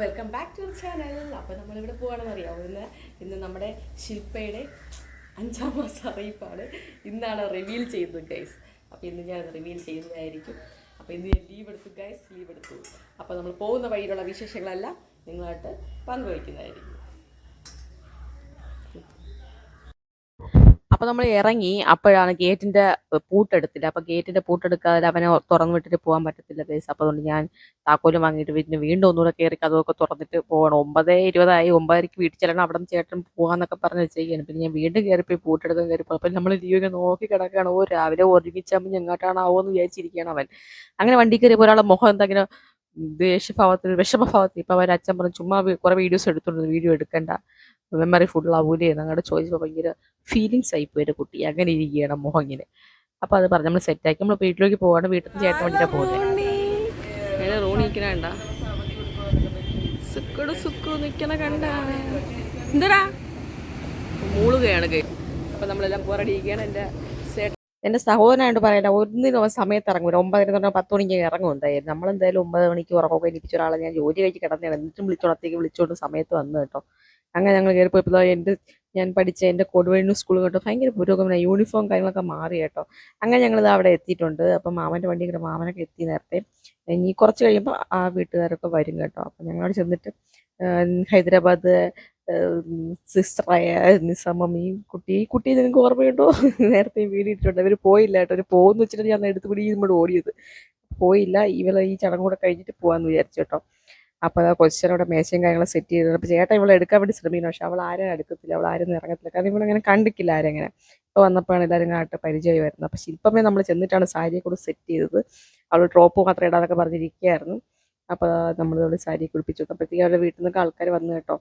Welcome back to channel അപ്പോൾ നമ്മളിവിടെ പോവാണെന്ന് അറിയാമോ ഇന്ന് ഇന്ന് നമ്മുടെ ശില്പയുടെ അഞ്ചാം മാസം അറിയിപ്പാണ്. ഇന്നാണ് റിവീൽ ചെയ്യുന്നത് ഗൈസ് അപ്പോൾ ഇന്ന് ഞാൻ റിവീൽ ചെയ്യുന്നതായിരിക്കും. അപ്പോൾ ഇന്ന് ഞാൻ ലീവ് എടുത്തു ഗൈസ് ലീവ് എടുത്തു. അപ്പോൾ നമ്മൾ പോകുന്ന വഴിയിലുള്ള വിശേഷങ്ങളെല്ലാം നിങ്ങളായിട്ട് പങ്കുവയ്ക്കുന്നതായിരിക്കും. അപ്പോൾ നമ്മൾ ഇറങ്ങി അപ്പോഴാണ് ഗേറ്റിന്റെ പൂട്ടെടുത്തില്ല? അപ്പോൾ ഗേറ്റിന്റെ പൂട്ടെടുക്കാതെ അവനെ തുറന്നു വിട്ടിട്ട് പോകാൻ പറ്റത്തില്ല ബേസ് അപ്പോൾ അതുകൊണ്ട് ഞാൻ താക്കോലും വാങ്ങിയിട്ട് പിന്നെ വീണ്ടും ഒന്നുകൂടെ കയറി കഥമൊക്കെ തുറന്നിട്ട് പോകണം ഒമ്പത് ഇരുപതായി. ഒമ്പതരയ്ക്ക് വീട്ടിൽ ചെല്ലണം. അവിടെ നിന്ന് ചേട്ടൻ പോകാന്നൊക്കെ പറഞ്ഞ് വെച്ചേക്കാണ് പിന്നെ ഞാൻ വീണ്ടും കയറിപ്പോയി പൂട്ടെടുക്കാൻ കയറിപ്പോൾ അപ്പൊ നമ്മൾ ലീവൊക്കെ നോക്കി കിടക്കുകയാണ്. ഓ രാവിലെ ഒരുമിച്ചാകുമ്പോൾ എങ്ങോട്ടാണാവോ എന്ന് വിചാരിച്ചിരിക്കുകയാണ് അവൻ. അങ്ങനെ വണ്ടി കയറിയപ്പോൾ ഒരാളെ മുഖം എന്തെങ്കിലും ദേഷ്യഭാവത്തിൽ വിഷമഭാവത്തിൽ. ഇപ്പം അവൻ അച്ഛൻ പറഞ്ഞു ചുമ്മാ കുറേ വീഡിയോസ് എടുത്തുണ്ട് വീഡിയോ എടുക്കണ്ട. മെമ്മറി ഫുൾ ആവൂലേ എന്നങ്ങോട്ട് ചോദിച്ചപ്പോൾ ഭയങ്കര ഫീലിങ്സ് ആയി പോയിട്ട് കുട്ടി. അങ്ങനെ ഇരിക്കുകയാണ് മുഖം ഇങ്ങനെ. അപ്പോൾ അത് പറഞ്ഞു നമ്മൾ സെറ്റാക്കി നമ്മൾ വീട്ടിലേക്ക് പോവാണ്. വീട്ടിൽ നിന്ന് ചേട്ടൻ വേണ്ടിയിട്ടാണ് പോകുന്നത് എന്റെ നിൽക്കണ കണ്ട? സുക്കട് സുക്കു നിൽക്കണ കണ്ട? എന്താടാ? മൂളുകയാണ് കൈ അപ്പം നമ്മളെല്ലാം പോരടിയിരിക്കുകയാണ് എന്റെ ചേട്ടൻ എന്റെ സഹോദരനായിട്ട് പറയണ്ട. ഒന്നിനും അവൻ സമയത്ത് ഇറങ്ങൂല. ഒമ്പതിന് തൊട്ട് പത്ത് മണിക്ക് ഇറങ്ങും എന്തായാലും. നമ്മളെന്തായാലും ഒമ്പത് മണിക്ക് ഉറക്കമൊക്കെ ഇരിപ്പിച്ച ഒരാളെ ഞാൻ ജോലി കഴിച്ച് കിടന്നതാണ്. എന്നിട്ടും വിളിച്ചോളത്തേക്ക് വിളിച്ചോണ്ട് സമയത്ത് വന്നു കേട്ടോ. അങ്ങനെ ഞങ്ങൾ കയറിപ്പോയപ്പോൾ എന്റെ ഞാൻ പഠിച്ച എന്റെ കൊടുവഴി സ്കൂൾ കേട്ടോ. ഭയങ്കര പുരോഗമന. യൂണിഫോം കാര്യങ്ങളൊക്കെ മാറി കേട്ടോ. അങ്ങനെ ഞങ്ങളിത് അവിടെ എത്തിയിട്ടുണ്ട്. അപ്പം മാമന്റെ വണ്ടി കൂടെ മാമനൊക്കെ എത്തി നേരത്തെ. ഇനി കുറച്ച് കഴിയുമ്പോൾ ആ വീട്ടുകാരൊക്കെ വരും കേട്ടോ. അപ്പം ഞങ്ങളവിടെ ചെന്നിട്ട് ഹൈദരാബാദ് സിസ്റ്ററായ നിസാമമ്മ ഈ കുട്ടി കുട്ടി നിനക്ക് ഓർമ്മയുണ്ടോ? നേരത്തെ വീഡിയോ ഇട്ടിട്ടുണ്ട്. അവർ പോയില്ല കേട്ടോ. അവർ പോകുന്നു വെച്ചിട്ട് ഞാൻ എടുത്തുപിടി നമ്മൾ ഓടിയത്. പോയില്ല. ഇവളെ ഈ ചടങ്ങ് കൂടെ കഴിഞ്ഞിട്ട് പോകാമെന്ന് വിചാരിച്ചു കേട്ടോ. അപ്പോൾ ആ കൊച്ചിനോട് മേശയും കാര്യങ്ങളും സെറ്റ് ചെയ്തത് അപ്പോൾ ചേട്ടൻ ഇവളെ എടുക്കാൻ വേണ്ടി ശ്രമിക്കുന്നു. പക്ഷെ അവൾ ആരും എടുക്കത്തില്ല അവൾ ആരും ഇറങ്ങത്തില്ല. കാരണം ഇവളങ്ങനെ കണ്ടിക്കില്ല ആരെങ്ങനെ ഇപ്പോൾ വന്നപ്പോഴാണ് എല്ലാവരും കാട്ട് പരിചയമായി വരുന്നത്. അപ്പോൾ ശില്പമേ നമ്മൾ ചെന്നിട്ടാണ് സാരിയെ കൂടെ സെറ്റ് ചെയ്തത്. അവൾ ഡ്രോപ്പ് മാത്രം ഇടാതൊക്കെ പറഞ്ഞിരിക്കുകയായിരുന്നു. അപ്പോൾ നമ്മൾ അവൾ സാരി കുളിപ്പിച്ചു അപ്പോഴത്തേക്ക് അവരുടെ വീട്ടിൽ നിന്നൊക്കെ ആൾക്കാർ വന്നു കേട്ടോ.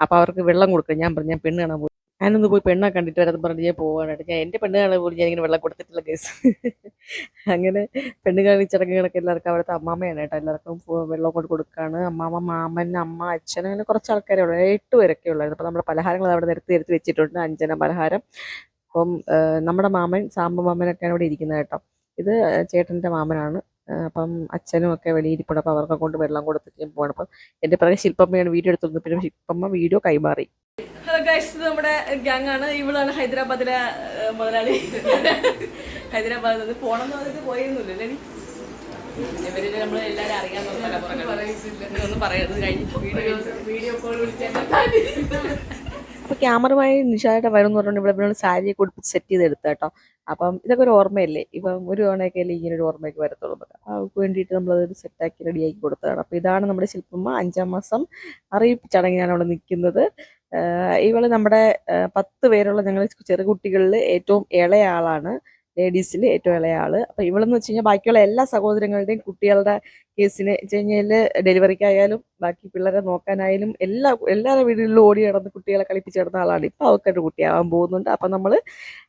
അപ്പോൾ അവർക്ക് വെള്ളം കൊടുക്കുക ഞാൻ പറഞ്ഞു ഞാൻ പെണ്ണ് കാണാൻ ഞാനൊന്ന് പോയി പെണ്ണെ കണ്ടിട്ട് വരാതെ പറഞ്ഞ് ഞാൻ പോവാനായിട്ട് ഞാൻ എന്റെ പെണ്ണ് കാണാൻ ഞാൻ ഇങ്ങനെ വെള്ളം കൊടുത്തിട്ടില്ല കേസ് അങ്ങനെ പെണ്ണുകാണി ചടങ്ങുകളൊക്കെ എല്ലാവർക്കും അവിടുത്തെ അമ്മാമ്മയാണ് കേട്ടോ. എല്ലാവർക്കും വെള്ളം കൊണ്ട് കൊടുക്കുകയാണ് അമ്മാമ്മ മാമൻ അമ്മ അച്ഛൻ അങ്ങനെ കുറച്ച് ആൾക്കാരെ ഉള്ളൂ. എട്ട് പേരൊക്കെ ഉള്ളായിരുന്നു അപ്പോൾ നമ്മുടെ പലഹാരങ്ങൾ അവിടെ നിരത്തി നിരത്തി വെച്ചിട്ടുണ്ട്. അഞ്ചന പലഹാരം. അപ്പം നമ്മുടെ മാമൻ സാമ്പ മാമനൊക്കെയാണ് ഇവിടെ ഇരിക്കുന്നത് കേട്ടോ. ഇത് ചേട്ടന്റെ മാമനാണ്. അപ്പം അച്ഛനും ഒക്കെ വെളിയിരിപ്പുണ്ട് അപ്പോൾ അവർക്ക് കൊണ്ട് വെള്ളം കൊടുത്തിട്ട് ഞാൻ പോകണം അപ്പം എന്റെ പിറകെ ശില്പമ്മയാണ് വീഡിയോ എടുത്തിരുന്നത്. പിന്നെ ശില്പമ്മ വീഡിയോ കൈമാറി. ഹലോ ഗൈസ് നമ്മുടെ ഗ്യാങ് ആണ്. ഇവളാണ് ഹൈദരാബാദിലെ മുതലാളി. ഹൈദരാബാദിൽ നിന്ന് പോണം എന്ന് പറഞ്ഞിട്ട് പോയിരുന്നില്ല അല്ലേ ഇവർ നമ്മൾ എല്ലാവരും അറിയാൻ ഒന്നും പറയരുത്. ക്യാമറമായി നിഷാദായിട്ട് വരും എന്ന് പറഞ്ഞുകൊണ്ട് ഇവിടെ ഇവിടെ സാരി കൊടുത്ത് സെറ്റ് ചെയ്ത് എടുത്ത കേട്ടോ. അപ്പം ഇതൊക്കെ ഒരു ഓർമ്മയല്ലേ? ഇപ്പം ഒരു തവണയൊക്കെ അല്ലേ ഇങ്ങനെ ഒരു ഓർമ്മയൊക്കെ വരത്തുള്ളൂ. അവർക്ക് വേണ്ടിയിട്ട് നമ്മളത് സെറ്റാക്കി റെഡിയാക്കി കൊടുത്തതാണ്. അപ്പോൾ ഇതാണ് നമ്മുടെ ശില്പമ്മ അഞ്ചാം മാസം അറിയിപ്പ് ചടങ്ങിനാണ് അവിടെ നിൽക്കുന്നത്. ഇവൾ നമ്മുടെ പത്ത് പേരുള്ള ഞങ്ങൾ ചെറു കുട്ടികളിൽ ഏറ്റവും ഇളയ ആളാണ്. ലേഡീസിൽ ഏറ്റവും ഇളയ ആൾ. അപ്പൊ ഇവളെന്ന് വെച്ച് കഴിഞ്ഞാൽ ബാക്കിയുള്ള എല്ലാ സഹോദരങ്ങളുടെയും കുട്ടികളുടെ കേസിന് വെച്ച് കഴിഞ്ഞാൽ ഡെലിവറിക്കായാലും ബാക്കി പിള്ളേരെ നോക്കാനായാലും എല്ലാ എല്ലാവരുടെ വീടുകളിലും ഓടി നടന്ന് കുട്ടികളെ കളിപ്പിച്ച് നടന്ന ആളാണ്. ഇപ്പൊ അവർക്കൊരു കുട്ടിയാവാൻ പോകുന്നുണ്ട്. അപ്പൊ നമ്മൾ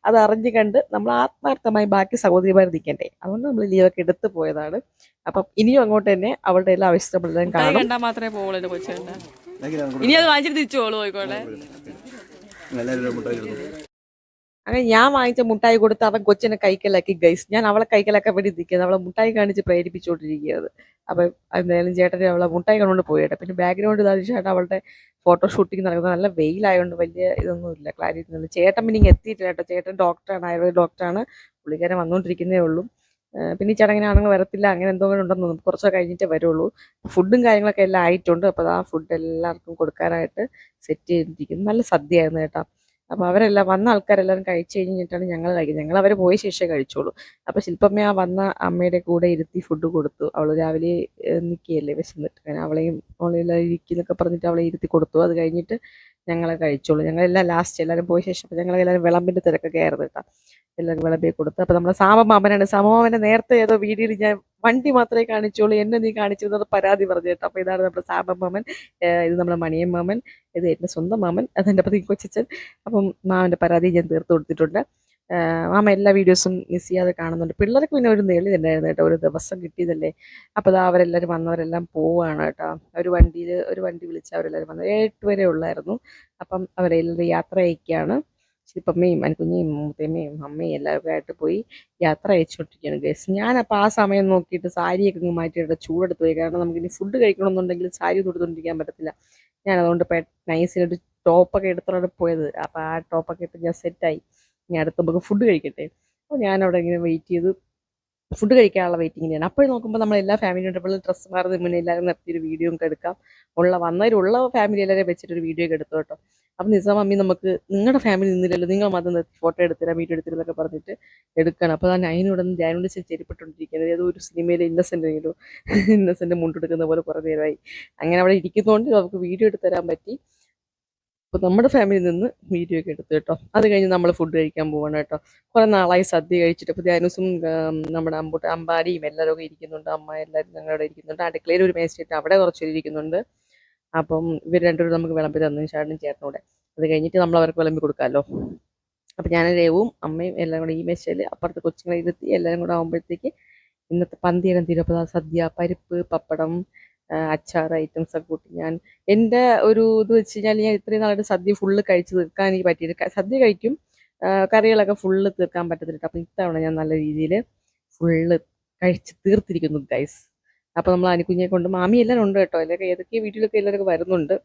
അത് അറിഞ്ഞു കണ്ട് നമ്മൾ ആത്മാർത്ഥമായി ബാക്കി സഹോദരിമാർ നിൽക്കണ്ടേ അതുകൊണ്ട് നമ്മൾ ലീവൊക്കെ എടുത്തു പോയതാണ്. അപ്പം ഇനിയും അങ്ങോട്ട് തന്നെ അവളുടെ എല്ലാ ആവശ്യങ്ങളും കാണും. മാത്രമേ പോകുള്ളൂ കൊച്ചു ഇനി അത് വാങ്ങിച്ചിട്ട് തിരിച്ചു പോളൂ പോയിക്കോട്ടെ എല്ലാവരും മുട്ടായി എടുത്തു അങ്ങനെ ഞാൻ വാങ്ങിച്ച മുട്ടായി കൊടുത്ത് അവൻ കൊച്ചിനെ കൈക്കലാക്കി ഗൈസ് ഞാൻ അവളെ കൈക്കലാക്കാൻ വേണ്ടി നിൽക്കുന്നത് അവളെ മുട്ടായി കാണിച്ച് പ്രേരിപ്പിച്ചുകൊണ്ടിരിക്കുന്നത് അപ്പം എന്തായാലും ചേട്ടൻ അവളെ മുട്ടായി കണ്ടുകൊണ്ട് പോയിട്ട് കേട്ടോ പിന്നെ ബാക്ക്ഗ്രൗണ്ട് ഇതാ ചേട്ടൻ അവളുടെ ഫോട്ടോ ഷൂട്ടിംഗ് നടക്കുന്നത്. നല്ല വെയിലായതുകൊണ്ട് വലിയ ഇതൊന്നും ഇല്ല ക്ലാരിറ്റി ഒന്നും ചേട്ടൻ പിന്നെ എത്തിയിട്ടില്ല കേട്ടോ. ചേട്ടൻ ഡോക്ടറാണ് ആയുർവേദ ഡോക്ടറാണ് പുള്ളിക്കാരൻ വന്നുകൊണ്ടിരിക്കുന്നേ ഉള്ളൂ. പിന്നെ ഈ ചടങ്ങിനാണെങ്കിൽ വരത്തില്ല അങ്ങനെ എന്തോ ഉണ്ടെന്ന് തോന്നുന്നു. കുറച്ചൊക്കെ കഴിഞ്ഞിട്ടേ വരുള്ളൂ. ഫുഡും കാര്യങ്ങളൊക്കെ എല്ലാം ആയിട്ടുണ്ട്. അപ്പോൾ ആ ഫുഡ് എല്ലാവർക്കും കൊടുക്കാനായിട്ട് സെറ്റ് ചെയ്തിരിക്കുന്നു. നല്ല സദ്യയായിരുന്നു കേട്ടോ. അപ്പോൾ അവരെല്ലാം വന്ന ആൾക്കാരെല്ലാവരും കഴിച്ചു കഴിഞ്ഞിട്ടാണ് ഞങ്ങൾ കഴിക്കുന്നത് ഞങ്ങൾ അവർ പോയ ശേഷമേ കഴിച്ചോളൂ. അപ്പോൾ ശില്പമ്മ ആ വന്ന അമ്മയുടെ കൂടെ ഇരുത്തി ഫുഡ് കൊടുത്തു. അവൾ രാവിലെ നിൽക്കുകയല്ലേ വിശന്നിട്ട്. അങ്ങനെ അവളെയും അവളെല്ലാം ഇരിക്കുന്നൊക്കെ പറഞ്ഞിട്ട് അവളെ ഇരുത്തി കൊടുത്തു. അത് കഴിഞ്ഞിട്ട് ഞങ്ങൾ കഴിച്ചോളൂ. ഞങ്ങളെല്ലാം ലാസ്റ്റ് എല്ലാവരും പോയ ശേഷം എല്ലാവരും വിളമ്പിന്റെ തിരക്കൊക്കെ ആയിരുന്നു കേട്ടോ. എല്ലാവരും വിളമ്പി കൊടുത്തു. അപ്പോൾ നമ്മുടെ സാമമാമനാണ്. സാമമാമനെ നേരത്തെ ഏതോ വീഡിയോയിൽ ഞാൻ വണ്ടി മാത്രമേ കാണിച്ചോളൂ എന്നെ നീ കാണിച്ചു എന്നത് പരാതി പറഞ്ഞു കേട്ടോ. അപ്പോൾ ഇതാണ് നമ്മുടെ സാബം മാമൻ. ഇത് നമ്മുടെ മണിയൻ മാമൻ. ഇത് എന്റെ സ്വന്തം മാമൻ. അതെന്റെ പതി കൊച്ചച്ഛൻ. അപ്പം മാമന്റെ പരാതി ഞാൻ തീർത്ത് കൊടുത്തിട്ടുണ്ട്. മാമ എല്ലാ വീഡിയോസും മിസ് ചെയ്യാതെ കാണുന്നുണ്ട്. പിള്ളേർക്ക് പിന്നെ ഒരു നേളി തന്നെയായിരുന്നു കേട്ടോ. ഒരു ദിവസം കിട്ടിയതല്ലേ. അപ്പോൾ ദാ അവരെല്ലാവരും വന്നവരെല്ലാം പോവാണ് കേട്ടോ. ഒരു വണ്ടിയിൽ ഒരു വണ്ടി വിളിച്ച് അവരെല്ലാവരും വന്നു വരെ ഉള്ളായിരുന്നു. അപ്പം അവരെല്ലാവരും യാത്ര അയക്കുകയാണ്. ശില്പമ്മയും അനുകുഞ്ഞയും മുത്തമ്മയും അമ്മയും എല്ലാവരും ആയിട്ട് പോയി യാത്ര അയച്ചുകൊണ്ടിരിക്കുകയാണ് ഗസ് ഞാനപ്പോൾ ആ സമയം നോക്കിയിട്ട് സാരിയൊക്കെ അങ്ങ് മാറ്റിയിട്ട് ചൂടെടുത്ത് പോയി. കാരണം നമുക്ക് ഇനി ഫുഡ് കഴിക്കണമെന്നുണ്ടെങ്കിൽ സാരി തൊടുത്തുകൊണ്ടിരിക്കാൻ പറ്റത്തില്ല. ഞാൻ അതുകൊണ്ട് നൈസിനൊരു ടോപ്പൊക്കെ എടുത്തോടെ പോയത്. അപ്പോൾ ആ ടോപ്പൊക്കെ ഇട്ട് ഞാൻ സെറ്റായി ഇനി അടുത്ത് നമുക്ക് ഫുഡ് കഴിക്കട്ടെ. അപ്പോൾ ഞാനവിടെ ഇങ്ങനെ വെയിറ്റ് ചെയ്ത് ഫുഡ് കഴിക്കാനുള്ള വെയിറ്റിങ്ങിലാണ് അപ്പോൾ നോക്കുമ്പോൾ നമ്മൾ എല്ലാ ഫാമിലി ഉണ്ടപ്പോൾ ഡ്രസ്സ് മാറുന്നതിന് മുന്നേ എല്ലാവരും നിർത്തിയൊരു വീഡിയോ ഒക്കെ എടുക്കാം. ഉള്ള വന്നവരുള്ള ഫാമിലി എല്ലാവരെയും വെച്ചിട്ടൊരു വീഡിയോ ഒക്കെ എടുത്തു കേട്ടോ അപ്പം നിസാം അമ്മി നമുക്ക് നിങ്ങളുടെ ഫാമിലി നിന്നില്ലല്ലോ നിങ്ങൾ മതം നിർത്തി ഫോട്ടോ എടുത്തരാം വീഡിയോ എടുത്തരാന്നൊക്കെ പറഞ്ഞിട്ട് എടുക്കണം. അപ്പോൾ ഞാൻ അതിനോട് ധ്യാനോട് ചെരിപ്പെട്ടുകൊണ്ടിരിക്കുന്നത് ഏതോ ഒരു സിനിമയിലെ ഇന്നസെന്റ് എങ്കിലും ഇന്നസെന്റ് മുണ്ടെടുക്കുന്ന പോലെ കുറേ നേരമായി. അങ്ങനെ അവിടെ ഇരിക്കുന്നതുകൊണ്ട് നമുക്ക് വീഡിയോ എടുത്ത് തരാൻ പറ്റി. അപ്പോൾ നമ്മുടെ ഫാമിലിയിൽ നിന്ന് വീഡിയോ ഒക്കെ എടുത്തു കേട്ടോ. അത് കഴിഞ്ഞ് നമ്മൾ ഫുഡ് കഴിക്കാൻ പോവാണ് കേട്ടോ. കുറേ നാളായി സദ്യ കഴിച്ചിട്ട്. അപ്പോൾ ധ്യാനൂസും നമ്മുടെ അമ്പൂട്ട അമ്പാരിയും എല്ലാവരും ഒക്കെ ഇരിക്കുന്നുണ്ട്. അമ്മ എല്ലാവരും ഞങ്ങളുടെ ഇരിക്കുന്നുണ്ട്. അടുക്കളയിൽ ഒരു മേശയിട്ട് അവിടെ കുറച്ച് ഇരിക്കുന്നുണ്ട്. അപ്പം ഇവർ രണ്ടുപേരും നമുക്ക് വിളമ്പി തന്നു ചേട്ടനും ചേട്ടനൂടെ അത് കഴിഞ്ഞിട്ട് നമ്മൾ അവർക്ക് വിളമ്പി കൊടുക്കാമല്ലോ അപ്പം ഞാൻ രേവും അമ്മയും എല്ലാം കൂടെ ഈ മേശയിൽ അപ്പുറത്ത് കൊച്ചുങ്ങളെ ഇരുത്തി എല്ലാവരും കൂടെ ആകുമ്പോഴത്തേക്ക് ഇന്നത്തെ പന്തിയിലും തീരപ്പം സദ്യ പരിപ്പ് പപ്പടം അച്ചാർ ഐറ്റംസ് ഒക്കെ കൂട്ടി ഞാൻ എന്റെ ഒരു ഇത് വെച്ച് കഴിഞ്ഞാൽ ഞാൻ ഇത്രയും നാളായിട്ട് സദ്യ ഫുള്ള് കഴിച്ച് തീർക്കാൻ എനിക്ക് പറ്റിയിട്ട് സദ്യ കഴിക്കും കറികളൊക്കെ ഫുള്ള് തീർക്കാൻ പറ്റത്തില്ല അപ്പം ഇത്തവണ ഞാൻ നല്ല രീതിയിൽ ഫുള്ള് കഴിച്ച് തീർത്തിരിക്കുന്നു ഗൈസ് അപ്പോൾ നമ്മൾ അനുകുഞ്ഞെ കൊണ്ട് മാമി എല്ലാം ഉണ്ട് കേട്ടോ. എല്ലാവരും ഏതൊക്കെ വീട്ടിലൊക്കെ എല്ലാവരും വരുന്നുണ്ട്.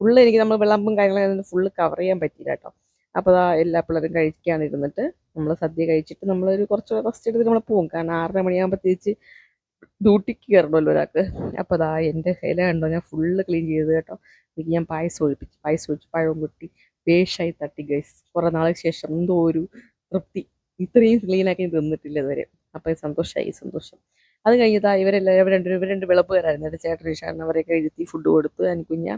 ഫുള്ള് എനിക്ക് നമ്മൾ വിളമ്പും കാര്യങ്ങളൊക്കെ ഫുള്ള് കവർ ചെയ്യാൻ പറ്റിയില്ല കേട്ടോ. അപ്പോൾ അതാ എല്ലാ പിള്ളേരും കഴിക്കാനിരുന്നിട്ട് നമ്മൾ സദ്യ കഴിച്ചിട്ട് നമ്മളൊരു കുറച്ച് റെസ്റ്റ് എടുത്തിട്ട് നമ്മൾ പോകും കാരണം ആറര മണിയാകുമ്പോൾ തിരിച്ച് ഡ്യൂട്ടിക്ക് കയറണമല്ലോ ഒരാൾക്ക്. അപ്പോൾ അതാ എന്റെ ഇല കണ്ടോ? ഞാൻ ഫുള്ള് ക്ലീൻ ചെയ്ത് കേട്ടോ. എനിക്ക് ഞാൻ പായസം ഒഴിപ്പിച്ച് പായസം ഒഴിച്ച് പഴവും കുട്ടി വേഷായി തട്ടി ഗൈസ് കുറേ നാൾക്ക് ശേഷം എന്തോ ഒരു തൃപ്തി. ഇത്രയും ക്ലീനാക്കി തിന്നിട്ടില്ല ഇതുവരെ. അപ്പോൾ സന്തോഷമായി സന്തോഷം. അത് കഴിഞ്ഞതാ ഇവരെല്ലാവരും ഇവർ രണ്ടു ഇവർ രണ്ട് വിളപ്പുകാരായിരുന്നു എന്റെ ചേട്ടൻ ഇഷാൻ അവരെയൊക്കെ ഇരുത്തി ഫുഡ് കൊടുത്തു കുഞ്ഞ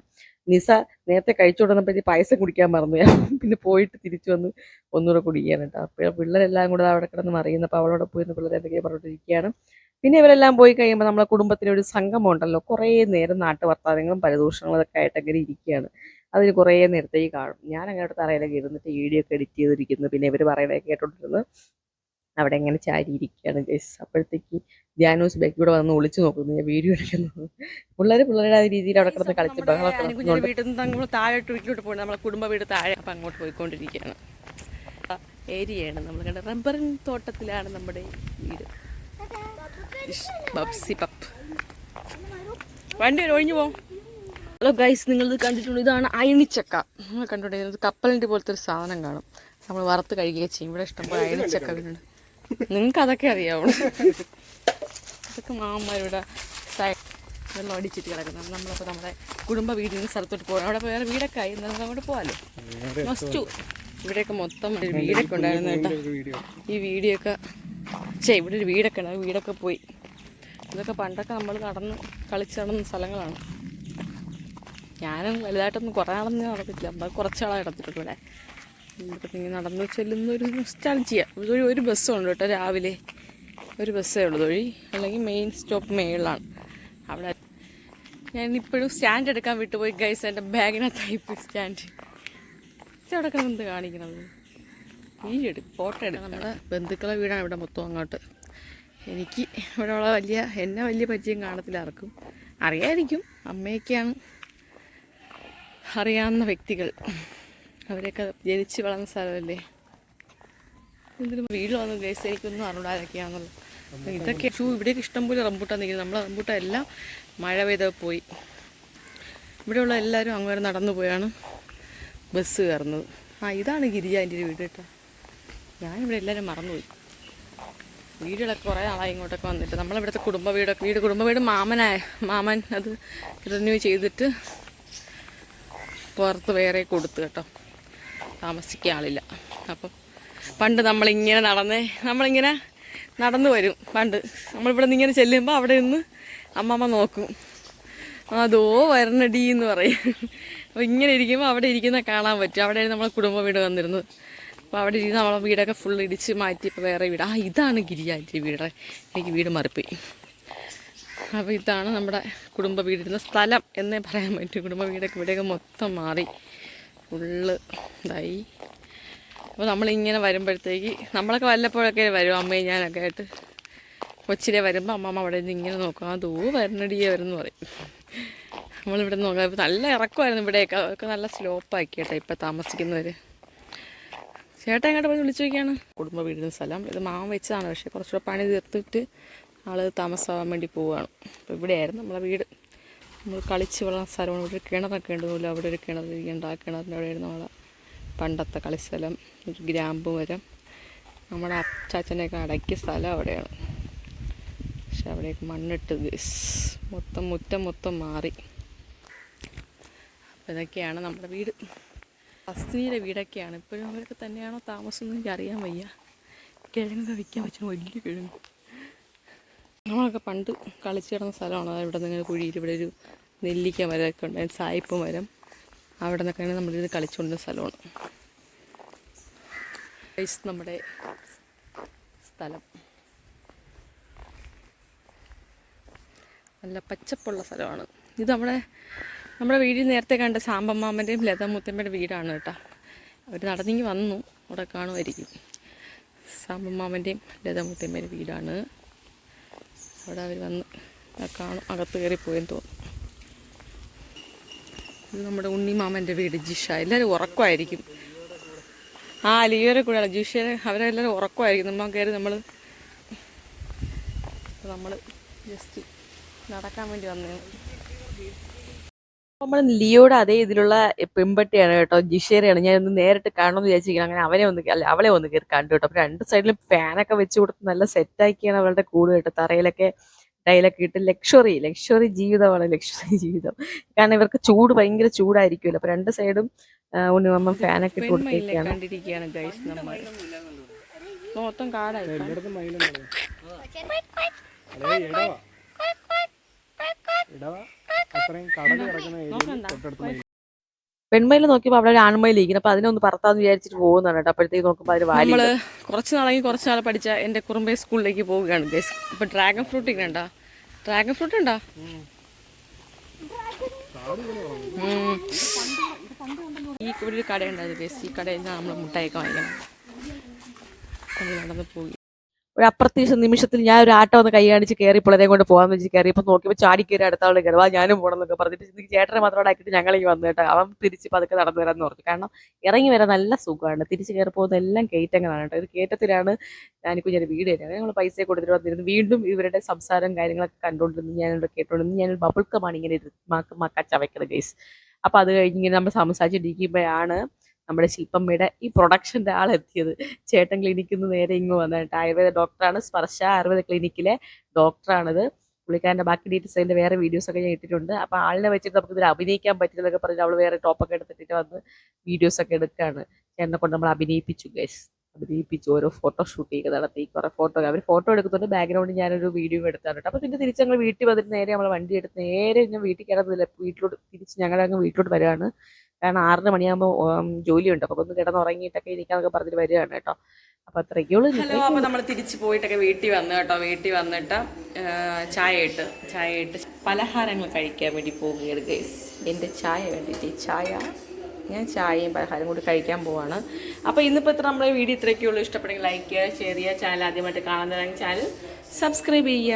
നിസ നേരത്തെ കഴിച്ചു കൊടുന്നപ്പോഴത്തേക്ക് പായസം കുടിക്കാൻ മറന്നു. ഞാൻ പിന്നെ പോയിട്ട് തിരിച്ചു വന്ന് ഒന്നുകൂടെ കുടിക്കുകയാണ് കേട്ടോ. അപ്പോൾ പിള്ളേരെല്ലാം കൂടെ അവിടെ കിടന്ന് മറിയുന്നപ്പോൾ അവളോട് പോയിരുന്ന പിള്ളേരെ എന്തൊക്കെയാണ് പറഞ്ഞിട്ടിരിക്കുകയാണ് പിന്നെ ഇവരെല്ലാം പോയി കഴിയുമ്പോൾ നമ്മളെ കുടുംബത്തിന് ഒരു സംഗമം ഉണ്ടല്ലോ. കുറേ നേരം നാട്ടു വർത്താനങ്ങളും പരദൂഷണങ്ങളും ഒക്കെ ആയിട്ട് അങ്ങനെ ഇരിക്കുകയാണ്. അതിന് കുറേ നേരത്തേക്ക് കാണും. ഞാൻ അങ്ങോട്ട് തറയിലൊക്കെ ഇരുന്നിട്ട് വീഡിയോ ഒക്കെ എഡിറ്റ് ചെയ്തിരിക്കുന്നു. പിന്നെ ഇവർ പറയണേ കേട്ടോണ്ടിരുന്ന് അവിടെ ഇങ്ങനെ ചാരി ഇരിക്കുകയാണ് ഗൈസ് അപ്പോഴത്തേക്ക് ധ്യാനോസ് ബാക്കിലൂടെ വന്ന് ഒളിച്ചു നോക്കുന്നു. ഞാൻ വീഡിയോ എടുക്കുന്നത് പിള്ളേർ പിള്ളേരുടെ ആ രീതിയിൽ അവിടെ കിടന്ന് കളിച്ച് വീട്ടിൽ നിന്ന് നമ്മൾ താഴോട്ട് വീട്ടിലോട്ട് പോകുന്നത് നമ്മളെ കുടുംബ വീട് താഴെ. അപ്പം അങ്ങോട്ട് പോയിക്കൊണ്ടിരിക്കുകയാണ്. ഏരിയയാണ്. നമ്മൾ കണ്ട റബ്ബറിൻ തോട്ടത്തിലാണ് നമ്മുടെ വീട്. ബബ്സി പപ്പ്. വണ്ടി ഒഴിഞ്ഞു പോകും ഹലോ ഗൈസ് നിങ്ങളിത് കണ്ടിട്ടുണ്ട് ഇതാണ് അയണിച്ചക്ക. നിങ്ങൾ കണ്ടുകൊണ്ടിരുന്നത് കപ്പലിന്റെ പോലത്തെ ഒരു സാധനം കാണും. നമ്മൾ വറുത്ത് കഴിക്കുകയും ചെയ്യും. ഇവിടെ ഇഷ്ടംപോലെ അയണിച്ചക്ക വീടുണ്ട് നിങ്ങൾക്ക് അതൊക്കെ അറിയാവൂ അതൊക്കെ മാമന്മാരിവിടെ സൈ- വെള്ളം അടിച്ചിട്ട് കിടക്കുന്നത് നമ്മളപ്പോൾ നമ്മുടെ കുടുംബ വീടിൽ നിന്ന് സ്ഥലത്തോട്ട് പോകണം അവിടെ വേറെ വീടൊക്കെ ആയി. നമുക്ക് അങ്ങോട്ട് പോകാമല്ലോ മസ്റ്റു ഇവിടെയൊക്കെ മൊത്തം ഒരു വീടൊക്കെ ഉണ്ടായിരുന്നു കേട്ടോ. ഈ വീഡിയോ ഒക്കെ ചേ ഇവിടെ ഒരു വീടൊക്കെ ഉണ്ടായിരുന്നു വീടൊക്കെ പോയി. ഇതൊക്കെ പണ്ടൊക്കെ നമ്മൾ നടന്ന് കളിച്ച് നടന്ന സ്ഥലങ്ങളാണ്. ഞാനും വലുതായിട്ടൊന്നും കുറേ നടന്ന് നടന്നിട്ടില്ല. നമ്മൾ കുറച്ച് നാളെ ഇവിടെ ഇവിടെ. ഇങ്ങനെ നടന്നു ചെല്ലുന്ന ഒരു നൊസ്റ്റാൾജിയ ഒരു ഒരു ബസ്സുണ്ട് കേട്ടോ രാവിലെ. ഒരു ബസ്സേ ഉള്ളൂ. വഴി അല്ലെങ്കിൽ മെയിൻ സ്റ്റോപ്പ് മേളിലാണ്. അവിടെ ഞാൻ ഇപ്പോഴും സ്റ്റാൻഡ് എടുക്കാൻ വിട്ടുപോയി ഗൈസ് എന്റെ ബാഗിനകത്തായി സ്റ്റാൻഡ് അവിടെ എന്ത് കാണിക്കണത്? വീഡിയോ എടു ഫോട്ടോ എടുക്കാം നമ്മുടെ ബന്ധുക്കളെ വീടാണ് ഇവിടെ മൊത്തം അങ്ങോട്ട്. എനിക്ക് ഇവിടെ ഉള്ള വലിയ എന്നെ വലിയ പരിചയം കാണത്തില്ല ആർക്കും. അറിയായിരിക്കും അമ്മയൊക്കെയാണ് അറിയാവുന്ന വ്യക്തികൾ. അവരൊക്കെ ജനിച്ച് വളർന്ന സ്ഥലമല്ലേ? എന്തിനും വീട്ടിൽ വന്നു ഗൈസ് എനിക്കൊന്നും അപ്പോൾ ഇതൊക്കെ ഷൂ ഇവിടെയൊക്കെ ഇഷ്ടംപോലെ റംബൂട്ടാൻ നിൽക്കുന്നത് നമ്മളെ റംബൂട്ടാൻ എല്ലാം മഴ പെയ്ത പോയി. ഇവിടെയുള്ള എല്ലാവരും അങ്ങോട്ട് നടന്നു പോയാണ്. ബസ് കയറുന്നത്. ആ ഇതാണ് ഗിരിജ എന്റെ ഒരു വീട് കേട്ടോ. ഞാനിവിടെ എല്ലാവരും മറന്നുപോയി. വീടുകളൊക്കെ കുറേ ആളായി ഇങ്ങോട്ടൊക്കെ വന്നിട്ട്. നമ്മളിവിടുത്തെ കുടുംബ വീടൊക്കെ വീട് കുടുംബ വീട് മാമനായ മാമൻ അത് റിന്യൂ ചെയ്തിട്ട് പുറത്ത് വേറെ കൊടുത്തു കേട്ടോ. താമസിക്കാൻ ആളില്ല. അപ്പം പണ്ട് നമ്മളിങ്ങനെ നടന്ന് നമ്മളിങ്ങനെ നടന്നു വരും. പണ്ട് നമ്മളിവിടെ നിന്ന് ഇങ്ങനെ ചെല്ലുമ്പോൾ അവിടെ നിന്ന് അമ്മമ്മ നോക്കും. അതോ വരണടി എന്ന് പറയും. അപ്പോൾ ഇങ്ങനെ ഇരിക്കുമ്പോൾ അവിടെ ഇരിക്കുന്ന കാണാൻ പറ്റും. അവിടെ നമ്മളെ കുടുംബ വീട് വന്നിരുന്നത്. അപ്പോൾ അവിടെ ഇരുന്ന് നമ്മളെ വീടൊക്കെ ഫുൾ ഇടിച്ച് മാറ്റി ഇപ്പോൾ വേറെ വീട്. ആ ഇതാണ് ഗിരിയാറ്റി വീട്. എനിക്ക് വീട് മറിപ്പോയി. അപ്പോൾ ഇതാണ് നമ്മുടെ കുടുംബ വീടിരുന്ന സ്ഥലം എന്നേ പറയാൻ പറ്റും. കുടുംബ വീടൊക്കെ ഇവിടെയൊക്കെ മൊത്തം മാറി. ഫുള്ള് ഇതായി. അപ്പോൾ നമ്മളിങ്ങനെ വരുമ്പോഴത്തേക്ക് നമ്മളൊക്കെ വല്ലപ്പോഴൊക്കെ വരും അമ്മയും ഞാനൊക്കെ ആയിട്ട്. കൊച്ചിലെ വരുമ്പോൾ അമ്മമ്മ അവിടെ നിന്ന് ഇങ്ങനെ നോക്കും. ആ ദൂ വരണടിയെ വരുമെന്ന് പറയും. നമ്മളിവിടെ നോക്കാം ഇപ്പോൾ നല്ല ഇറക്കമായിരുന്നു ഇവിടെയൊക്കെ. അതൊക്കെ നല്ല സ്ലോപ്പാക്കി കേട്ടോ ഇപ്പം താമസിക്കുന്നവർ ചേട്ടൻ എങ്ങോട്ട് പോയി വിളിച്ചു നോക്കിയാണ് കുടുംബ വീടിന് സ്ഥലം. ഇത് മാവൻ വെച്ചതാണ്. പക്ഷേ കുറച്ചുകൂടെ പണി തീർത്തിട്ട് ആൾ താമസമാകാൻ വേണ്ടി പോവുകയാണ് അപ്പോൾ ഇവിടെയായിരുന്നു നമ്മളെ വീട്. നമ്മൾ കളിച്ച് വളർന്ന സ്ഥലമാണ്. ഇവിടെ ഒരു കിണറൊക്കെ ഉണ്ടല്ലോ അവിടെ ഒരു കിണർ ഇരിക്കേണ്ട ആ കിണറിന്റെ അവിടെയായിരുന്നു നമ്മളെ പണ്ടത്തെ കളിസ്ഥലം. ഒരു ഗ്രാമ്പ് മരം. നമ്മുടെ അച്ചാച്ചനെയൊക്കെ അടക്കിയ സ്ഥലം അവിടെയാണ്. പക്ഷെ അവിടെയൊക്കെ മണ്ണിട്ട്. മൊത്തം മുറ്റം മൊത്തം മാറി. അപ്പോൾ ഇതൊക്കെയാണ് നമ്മുടെ വീട്. അസ്നിയുടെ വീടൊക്കെയാണ്. ഇപ്പോഴും അവരൊക്കെ തന്നെയാണോ താമസം എന്ന് എനിക്ക് അറിയാൻ വയ്യ. കിഴങ്ങ് വിൽക്കാൻ പറ്റുന്ന വലിയ കിഴങ്ങ്. നമ്മളൊക്കെ പണ്ട് കളിച്ചു കിടന്ന സ്ഥലമാണ്? ഇവിടെ നിന്ന് കുഴിയിൽ ഇവിടെ ഒരു നെല്ലിക്ക മരമൊക്കെ ഉണ്ട് സായിപ്പ് മരം. അവിടെ നിന്നൊക്കെയാണ് നമ്മളിത് കളിച്ചുകൊണ്ടിരുന്ന സ്ഥലമാണ്. നമ്മുടെ സ്ഥലം. നല്ല പച്ചപ്പുള്ള സ്ഥലമാണ്. ഇത് നമ്മുടെ നമ്മുടെ വീട് നേരത്തെ കണ്ട സാമ്പമ്മാമന്റെയും ലതമുത്തമ്മയുടെ വീടാണ് കേട്ടോ. അവർ നടന്നെങ്കിൽ വന്നു. അവിടെ കാണുമായിരിക്കും. സാമ്പമ്മാമന്റെയും ലതമുത്തമ്മയുടെ വീടാണ്. അവിടെ അവർ വന്ന് കാണും. അകത്ത് കയറിപ്പോയെന്ന് തോന്നും. ഇത് നമ്മുടെ ഉണ്ണിമാമന്റെ വീട് ജിഷ. എല്ലാവരും ഉറക്കമായിരിക്കും. ആ ലീവരെ കൂടെ ജിഷ അവരെല്ലാവരും ഉറക്കമായിരിക്കും. നമ്മൾ കയറി നമ്മൾ നമ്മൾ ജസ്റ്റ് നടക്കാൻ വേണ്ടി വന്നേ നമ്മൾ ലിയോയുടെ അതേ ഇതിലുള്ള പെമ്പട്ടിയാണ് കേട്ടോ ജിഷേരയാണ് ഞാൻ ഒന്ന് നേരിട്ട് കാണണമെന്ന് വിചാരിച്ചിരിക്കണം അങ്ങനെ അവനെ ഒന്ന് അല്ല അവളെ ഒന്ന് കയറി കണ്ടു കേട്ടോ. അപ്പൊ രണ്ട് സൈഡിലും ഫാനൊക്കെ വെച്ച് കൊടുത്ത് നല്ല സെറ്റാക്കിയാണ് അവളുടെ കൂട് കേട്ടോ. തറയിലൊക്കെ ടൈലൊക്കെ ഇട്ട് ലക്ഷറി ലക്ഷറി ജീവിതമാണ് ലക്ഷറി ജീവിതം. കാരണം ഇവർക്ക് ചൂട് ഭയങ്കര ചൂടായിരിക്കുമല്ലോ. അപ്പൊ രണ്ട് സൈഡും ഉണ്ണിമമ്മ ഫാനൊക്കെ ഇട്ട് കൊടുത്തിരിക്കുകയാണ്. മൊത്തം കാടായി. അത്രയും കടൽ കിടക്കുന്ന ഏരിയയിൽ തൊട്ടടുത്ത് മയിൽ. പെൺമയിൽ നോക്കിയപ്പോൾ അവിടെ ഒരു ആൺമയിൽ ഇരിക്കുന്നു. അപ്പൊ അതിനെ ഒന്ന് പറത്താന്ന് വിചാരിച്ചിട്ട് പോകുന്നതാണ് കേട്ടോ. അപ്പോഴത്തേക്ക് നോക്കുമ്പോൾ അതിന് വാലി നമ്മൾ കുറച്ച് നാളെങ്കിൽ കുറച്ച് നാൾ പഠിച്ച എന്റെ കുറുമ്പേ സ്കൂളിലേക്ക് പോവുകയാണ് ഗൈസ്. ഇപ്പൊ ഡ്രാഗൺ ഫ്രൂട്ട് ഇങ്ങനെ ഉണ്ടോ ഡ്രാഗൺ ഫ്രൂട്ട് ഉണ്ടോ? ഈ ഇവിടെ ഒരു കടയുണ്ടായിരുന്നു ഗൈസ്. ഈ കടയിൽ നിന്നാണ് നമ്മൾ മുട്ടായിയൊക്കെ വാങ്ങിക്കണം. നമ്മൾ നടന്ന് പോയി. ഒരു അപ്രത്യക്ഷ നിമിഷത്തിൽ ഞാൻ ഒരു ആട്ടം ഒന്ന് കൈ കാണിച്ച് കയറി പിള്ളേരെ കൊണ്ട് പോകാന്ന് വെച്ച് കയറി ഇപ്പൊ നോക്കിയപ്പോൾ ചാടി കയറി അടുത്ത കയറുവാ ഞാനും പോകണം എന്നൊക്കെ പറഞ്ഞിട്ട് എനിക്ക് ചേട്ടനെ മാത്രം ആക്കിയിട്ട് ഞങ്ങൾ ഈ വന്നു കേട്ടോ. അവൻ തിരിച്ച് പതുക്കെ നടന്നു വരാന്ന് പറഞ്ഞു. കാരണം ഇറങ്ങി വരാൻ നല്ല സുഖമാണ്. തിരിച്ച് കയറി പോകുന്ന എല്ലാം കയറ്റങ്ങളാണ് കേട്ടോ. ഒരു കയറ്റത്തിലാണ് ഞാൻ കുഞ്ഞൊരു വീട് തരുന്നത് ഞങ്ങൾ പൈസ കൊടുത്തിട്ട് വന്നിരുന്നു. വീണ്ടും ഇവരുടെ സംസാരം കാര്യങ്ങളൊക്കെ കണ്ടുകൊണ്ടിരുന്നു. ഞാനിവിടെ കേട്ടോണ്ടിരുന്നു. ഞാനൊരു ബബിൾക്കമാണ് ഇങ്ങനെ മക്ക ചവയ്ക്കുന്നത് ഗൈസ് അപ്പൊ അത് കഴിഞ്ഞ് ഇങ്ങനെ നമ്മൾ സംസാരിച്ചിരിക്കുമ്പോഴാണ് നമ്മുടെ ശില്പമ്മയുടെ ഈ പ്രൊഡക്ഷന്റെ ആളെത്തിയത്. ചേട്ടൻ ക്ലിനിക്കിൽ നിന്ന് നേരെ ഇങ്ങ് വന്നിട്ട് ആയുർവേദ ഡോക്ടറാണ് സ്പർശ ആയുർവേദ ക്ലിനിക്കിലെ ഡോക്ടറാണിത് പുള്ളിക്കാരന്റെ ബാക്കി ഡീറ്റെയിൽസ് അതിന്റെ വേറെ വീഡിയോസൊക്കെ ഞാൻ ഇട്ടിട്ടുണ്ട്. അപ്പോൾ ആളിനെ വെച്ചിട്ട് നമുക്ക് ഇതിൽ അഭിനയിക്കാൻ പറ്റില്ലെന്നൊക്കെ പറഞ്ഞ് അവൾ വേറെ ടോപ്പൊക്കെ എടുത്തിട്ട് വന്ന് വീഡിയോസൊക്കെ എടുക്കുകയാണ് ചേട്ടനെ കൊണ്ട് നമ്മൾ അഭിനയിപ്പിച്ചു ഗൈസ് അഭിനയിപ്പിച്ചു. ഓരോ ഫോട്ടോ ഷൂട്ട് ചെയ്ത് നടത്തി. കുറേ ഫോട്ടോ അവർ ഫോട്ടോ എടുക്കുന്നുണ്ട്. ബാക്ക്ഗ്രൗണ്ടിൽ ഞാനൊരു വീഡിയോ എടുത്താണ് കേട്ടോ. അപ്പോൾ പിന്നെ തിരിച്ച് ഞങ്ങൾ വീട്ടിൽ വന്നിട്ട് നേരെ നമ്മൾ വണ്ടി എടുത്ത് നേരെ ഞാൻ വീട്ടിൽ കിടന്നില്ല വീട്ടിലോട്ട് തിരിച്ച് ഞങ്ങളങ്ങ് വീട്ടിലോട്ട് വരികയാണ്. കാരണം ആറര മണിയാകുമ്പോൾ ജോലിയുണ്ട്. അപ്പോൾ ഒന്ന് കിടന്നുറങ്ങിയിട്ടൊക്കെ ഇരിക്കാന്നൊക്കെ പറഞ്ഞിട്ട് വരികയാണ് കേട്ടോ. അപ്പോൾ അത്രയ്ക്കുള്ളൂ. നമ്മൾ തിരിച്ചു പോയിട്ടൊക്കെ വീട്ടിൽ വന്നു കേട്ടോ വീട്ടിൽ വന്നിട്ട് ചായ ഇട്ട് ചായ ഇട്ട് പലഹാരങ്ങൾ കഴിക്കാൻ വേണ്ടി പോവുകയാണ് ഗൈസ് എന്റെ ചായ വേണ്ടിയിട്ട് ചായ. ഞാൻ ചായയും പലഹാരം കൂടി കഴിക്കാൻ പോവാണ്. അപ്പോൾ ഇന്നിപ്പോ ഇത്ര നമ്മുടെ വീഡിയോ ഇത്രയൊക്കെയുള്ളൂ. ഇഷ്ടപ്പെടുമെങ്കിൽ ലൈക്ക് ചെയ്യുക ഷെയർ ചെയ്യുക ചാനൽ ആദ്യമായിട്ട് കാണുന്നതെങ്കിൽ ചാനൽ സബ്സ്ക്രൈബ് ചെയ്യുക.